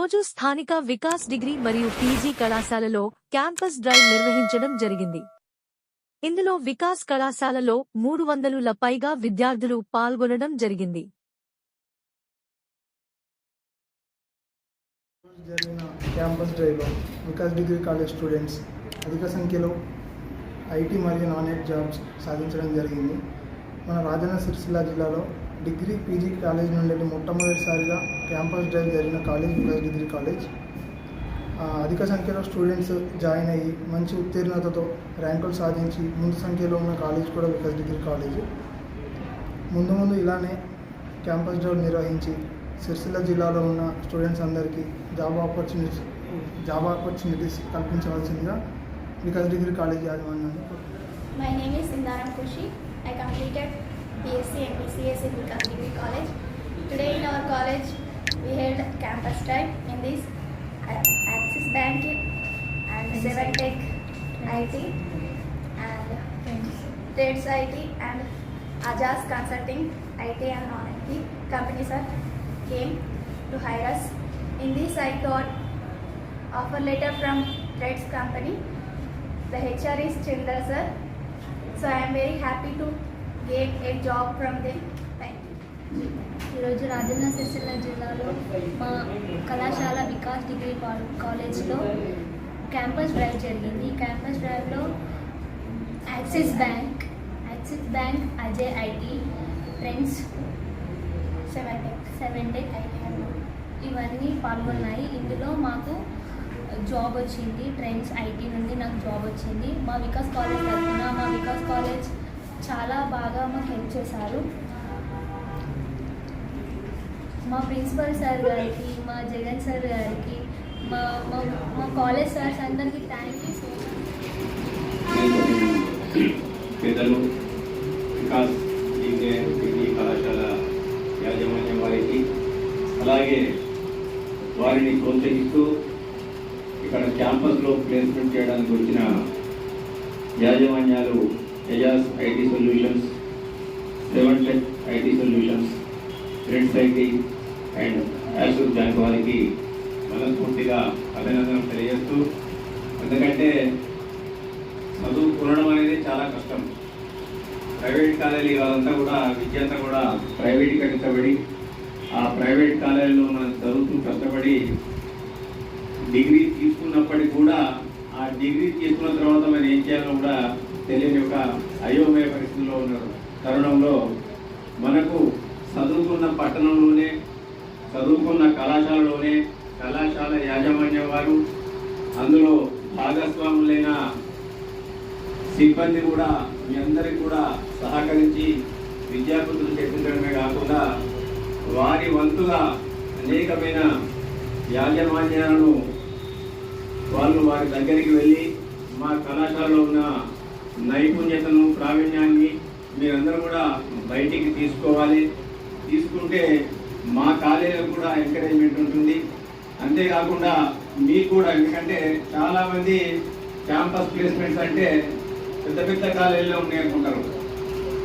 రోజు స్థానిక వికాస్ డిగ్రీ మరియు పీజీ కళాశాలలో క్యాంపస్ డ్రైవ్ నిర్వహించడం జరిగింది. ఇందులో వికాస్ కళాశాలలో మూడు వందలుల పైగా విద్యార్థులు పాల్గొనడం జరిగింది. జరిగిన క్యాంపస్ డ్రైవ్లో వికాస్ డిగ్రీ కాలేజ్ స్టూడెంట్స్ అధిక సంఖ్యలో ఐటీ మరియు నాన్ ఎయిడ్ జాబ్స్ సాధించడం జరిగింది. మన రాజన్న సిరిసిల్ల జిల్లాలో డిగ్రీ పీజీ కాలేజ్ నుండి మొట్టమొదటిసారిగా క్యాంపస్ డ్రైవ్ జరిగిన కాలేజ్ వికాస్ డిగ్రీ కాలేజ్ అధిక సంఖ్యలో స్టూడెంట్స్ జాయిన్ అయ్యి మంచి ఉత్తీర్ణతతో ర్యాంకులు సాధించి ముందు సంఖ్యలో ఉన్న కాలేజ్ కూడా వికాస్ డిగ్రీ కాలేజ్ ముందు ముందు ఇలానే క్యాంపస్ డ్రైవ్ నిర్వహించి సిరిసిల్ల జిల్లాలో ఉన్న స్టూడెంట్స్ అందరికీ జాబ్ ఆపర్చునిటీస్ జాబ్ ఆపర్చునిటీస్ కల్పించవలసిందిగా వికాస్ డిగ్రీ కాలేజ్ యాజమాన్యాన్ని కోరుతున్నాను. My name is Sindaram Kushi. I completed BSc and BCS in Vikas Degree College. Today in our college, we held campus drive in this Axis Bank and Seven Tech IT and Trades IT and Ajaz Consulting IT and non-IT companies are came to hire us. In this, I got offer letter from Trades company. The HR is Chandra sir. So I am very happy to get a job from them. Thank you. ఈరోజు రాజన్న సిరిసిల్ల జిల్లాలో మా కళాశాల Vikas degree కాలేజ్లో campus drive జరిగింది ఈ campus డ్రైవ్లో Axis bank Axis bank Ajay IT friends seven day seven tech ఇవన్నీ పాల్గొన్నాయి ఇందులో మాకు జాబ్ వచ్చింది ట్రెండ్స్ ఐటీ నుండి నాకు జాబ్ వచ్చింది మా వికాస్ కాలేజ్ తరఫున మా వికాస్ కాలేజ్ చాలా బాగా మాకు హెల్ప్ చేశారు. మా ప్రిన్సిపల్ సార్ గారికి మా జగన్ సార్ గారికి మా మా మా కాలేజ్ సార్స్ అందరికీ థ్యాంక్ యూ సో మచ్ పెద్దలు వికాస్ డిగ్రీ కళాశాల యాజమాన్యం వారికి అలాగే వారిని ప్రోత్సహిస్తూ ఇక్కడ క్యాంపస్లో ప్లేస్మెంట్ చేయడానికి వచ్చిన యాజమాన్యాలు Tejas IT solutions seven tech IT solutions friends IT and యాసూర్ bank వారికి మనస్ఫూర్తిగా అభినందనలు తెలియజేస్తూ ఎందుకంటే చదువుకోవడం అనేది చాలా కష్టం. ప్రైవేట్ కాలేజీ వాళ్ళంతా కూడా విద్య అంతా కూడా ప్రైవేటీకరించబడి ఆ ప్రైవేట్ కాలేజీలో మనం చదువుతూ కష్టపడి డిగ్రీ తీసుకున్నప్పటికీ కూడా డిగ్రీ తీసుకున్న తర్వాత మరి ఏం చేయాలో కూడా తెలియని ఒక అయోమయ పరిస్థితిలో ఉన్న తరుణంలో మనకు చదువుకున్న పట్టణంలోనే చదువుకున్న కళాశాలలోనే కళాశాల యాజమాన్యం వారు అందులో భాగస్వాములైన సిబ్బంది కూడా మీ అందరికి కూడా సహకరించి విద్యార్థులు చెప్పించడమే కాకుండా వారి వంతుగా అనేకమైన యాజమాన్యాలను వాళ్ళు వారి దగ్గరికి వెళ్ళి మా కళాశాలలో ఉన్న నైపుణ్యతను ప్రావీణ్యాన్ని మీరందరూ కూడా బయటికి తీసుకోవాలి. తీసుకుంటే మా కాలేజీలో కూడా ఎంకరేజ్మెంట్ ఉంటుంది. అంతేకాకుండా మీకు కూడా ఎందుకంటే చాలామంది క్యాంపస్ ప్లేస్మెంట్స్ అంటే పెద్ద పెద్ద కాలేజీలో ఉన్నాయి అనుకుంటారు.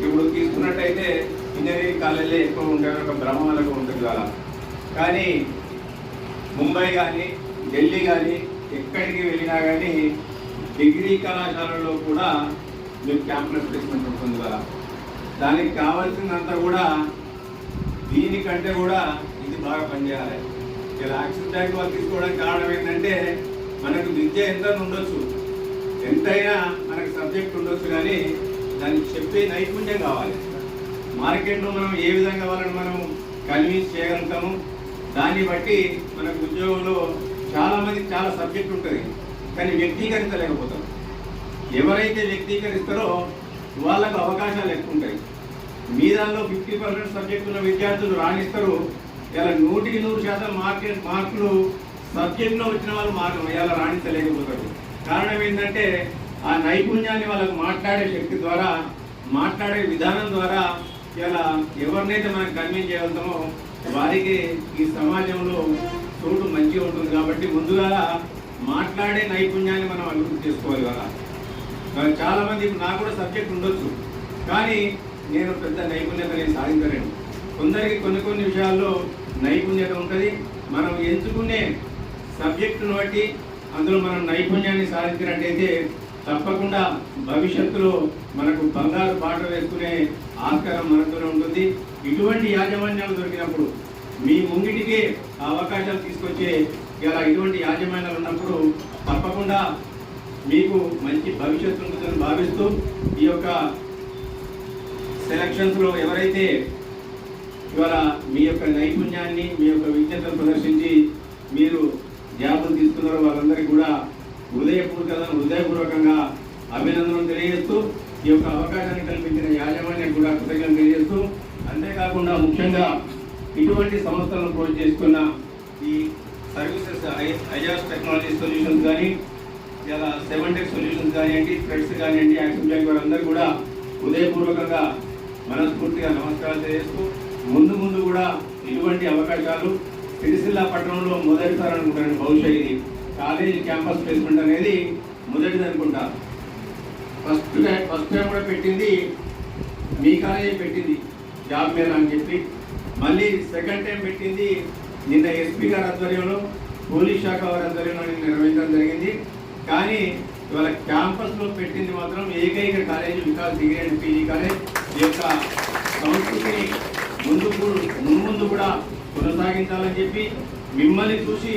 ఇప్పుడు తీసుకున్నట్టయితే ఇంజనీరింగ్ కాలేజీలో ఎక్కువ ఉంటాయని ఒక భ్రమ వాళ్ళకు ఉంటుంది కదా. కానీ ముంబై కానీ ఢిల్లీ కానీ ఎక్కడికి వెళ్ళినా కానీ డిగ్రీ కళాశాలలో కూడా మీరు క్యాంపస్ ప్లేస్మెంట్ ఉంటుంది కదా. దానికి కావాల్సిందంతా కూడా దీనికంటే కూడా ఇది బాగా పనిచేయాలి. ఇలా యాక్సిస్ బ్యాంక్ వాళ్ళు తీసుకోవడానికి కారణం ఏంటంటే మనకు విద్య ఎంత ఉండొచ్చు. ఎంతైనా మనకు సబ్జెక్ట్ ఉండొచ్చు కానీ దానికి చెప్పే నైపుణ్యం కావాలి. మార్కెట్లో మనం ఏ విధంగా వాళ్ళని మనం కన్విన్స్ చేయగలుగుతాము? దాన్ని బట్టి మనకు ఉద్యోగంలో చాలామందికి చాలా సబ్జెక్ట్ ఉంటుంది కానీ వ్యక్తీకరించలేకపోతారు ఎవరైతే వ్యక్తీకరిస్తారో వాళ్ళకు అవకాశాలు ఎక్కువ ఉంటాయి. మీ దానిలో ఫిఫ్టీ పర్సెంట్ సబ్జెక్ట్ ఉన్న విద్యార్థులు రాణిస్తారు ఇలా నూటికి నూరు శాతం మార్కెట్ మార్కులు సబ్జెక్ట్లో వచ్చిన వాళ్ళు మార్కులు ఇలా రాణించలేకపోతారు. కారణం ఏంటంటే ఆ నైపుణ్యాన్ని వాళ్ళకు మాట్లాడే శక్తి ద్వారా మాట్లాడే విధానం ద్వారా ఇలా ఎవరినైతే మనం కన్విన్స్ చేయగలుగుతామో వారికి ఈ సమాజంలో చోటు మంచిగా ఉంటుంది కాబట్టి ముందుగా మాట్లాడే నైపుణ్యాన్ని మనం అభివృద్ధి చేసుకోవాలి కదా చాలామంది నాకు కూడా సబ్జెక్ట్ ఉండొచ్చు కానీ నేను పెద్ద నైపుణ్యత నేను సాధించలేను. కొందరికి కొన్ని కొన్ని విషయాల్లో నైపుణ్యత ఉంటుంది. మనం ఎంచుకునే సబ్జెక్టును బట్టి అందులో మనం నైపుణ్యాన్ని సాధించినట్టయితే తప్పకుండా భవిష్యత్తులో మనకు బంగారు పాట వేసుకునే ఆస్కారం మనతోనే ఉంటుంది. ఇటువంటి యాజమాన్యాలు దొరికినప్పుడు మీ ముంగిటికి ఆ అవకాశాలు తీసుకొచ్చే ఇలా ఇటువంటి యాజమాన్యాలు ఉన్నప్పుడు తప్పకుండా మీకు మంచి భవిష్యత్తు ఉంటుందని భావిస్తూ ఈ యొక్క సెలక్షన్స్లో ఎవరైతే ఇవాళ మీ యొక్క నైపుణ్యాన్ని మీ యొక్క విజ్ఞతను ప్రదర్శించి మీరు జాబులు తీసుకున్నారో వాళ్ళందరికీ కూడా హృదయపూర్వక హృదయపూర్వకంగా అభినందనలు తెలియజేస్తూ ఈ యొక్క అవకాశాన్ని కల్పించిన యాజమాన్యం కూడా కృతజ్ఞతలు తెలియజేస్తూ అంతేకాకుండా ముఖ్యంగా ఇటువంటి సంస్థలను అప్రోచ్ చేసుకున్న ఈ సర్వీసెస్ ఐఆర్స్ టెక్నాలజీ సొల్యూషన్స్ కానీ ఇలా సెవెన్ టెక్ సొల్యూషన్స్ కానివ్వండి థ్రెడ్స్ కానివ్వండి యాక్షన్ బ్యాంక్ వారందరూ కూడా హృదయపూర్వకంగా మనస్ఫూర్తిగా నమస్కారాలు తెలియజేస్తూ ముందు ముందు కూడా ఇటువంటి అవకాశాలు సిరిసిల్ల పట్టణంలో మొదటిసారి అనుకుంటాను బహుశా ఇది. కాలేజీ క్యాంపస్ ప్లేస్మెంట్ అనేది మొదటిది అనుకుంటా ఫస్ట్ టైం ఫస్ట్ టైం కూడా పెట్టింది మీ కాలేజీ పెట్టింది. జాబ్ మీద అని చెప్పి మళ్ళీ సెకండ్ టైం పెట్టింది నిన్న ఎస్పీ గారి ఆధ్వర్యంలో పోలీస్ శాఖ వారి ఆధ్వర్యంలో నిన్న నిర్వహించడం జరిగింది. కానీ ఇవాళ క్యాంపస్లో పెట్టింది మాత్రం ఏకైక college Vikas degree and PG college. ఈ యొక్క సంస్కృతిని ముందు ముందు కూడా కొనసాగించాలని చెప్పి మిమ్మల్ని చూసి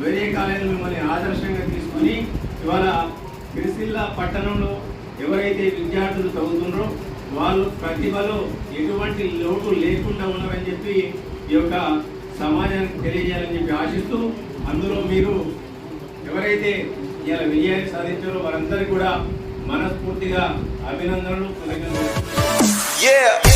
వేరే కాలేజీలు మిమ్మల్ని ఆదర్శంగా తీసుకొని ఇవాళ సిరిసిల్ల పట్టణంలో ఎవరైతే విద్యార్థులు చదువుతున్నారో వాళ్ళు ప్రతిభలో ఎటువంటి లోటు లేకుండా ఉన్నారని చెప్పి ఈ యొక్క సమాజానికి తెలియజేయాలని చెప్పి ఆశిస్తూ అందులో మీరు ఎవరైతే ఇలా విజయాన్ని సాధించారో వారందరికీ కూడా మనస్ఫూర్తిగా అభినందనలు కృతజ్ఞతలు.